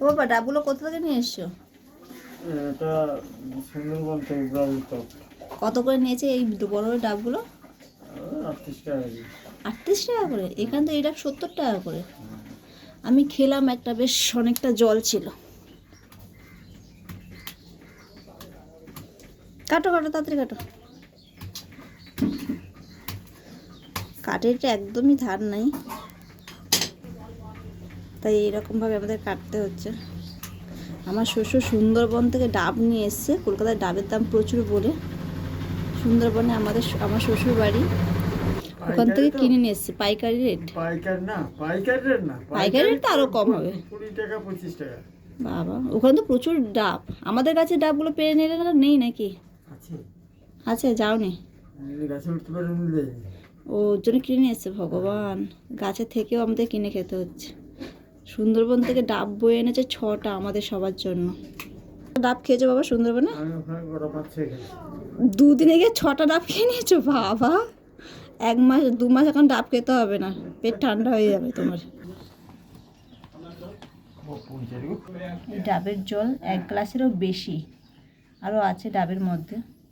ও বাবা ডাবগুলো কোথা থেকে নিয়ে এসছো? এটা সুন্দরবন থেকে ব্রাউন কত করে নিয়েছে এই বড় বড় ডাবগুলো? আটত্রিশ টাকা আটত্রিশ টাকা করে? এখানে তো এই ডাব সত্তর টাকা করে। আমি খেলাম একটা বেশ অনেকটা জল ছিল। কাটো কাটো তাড়াতাড়ি কাটো। কাঠেরটা একদমই ধার নাই। তাই এরকমভাবে আমাদের কাটতে হচ্ছে। আমার শ্বশুর সুন্দরবন থেকে ডাব নিয়ে এসছে। কলকাতায় ডাবের দাম প্রচুর বলে। সুন্দরবনে আমাদের আমার শ্বশুর বাড়ি। ওখান থেকে কিনে নিয়ে এসছে। পাইকারি রেট। পাইকার না পাইকার রেট না। পাইকারি রেট তো আরও কম হবে। কুড়ি টাকা পঁচিশ টাকা। বাবা ওখানে তো প্রচুর ডাব। আমাদের কাছে ডাবগুলো পেরে নিলে না নেই নাকি? আছে। আছে যাওনি? গাছে উঠতে পারে এমনি দেয়নি। ও ওর জন্য কিনে নিয়ে এসছে ভগবান। গাছের থেকেও আমাদের কিনে খেতে হচ্ছে। সুন্দরবন থেকে ডাব বয়ে এনেছে ছটা আমাদের সবার জন্য। ডাব খেয়েছো বাবা সুন্দরবনে? দুদিনে গিয়ে ছটা ডাব খেয়ে নিয়েছো বাবা? এক মাস দু মাস এখন ডাব খেতে হবে না। পেট ঠান্ডা হয়ে যাবে তোমার। ডাবের জল এক গ্লাসেরও বেশি। আরও আছে ডাবের মধ্যে।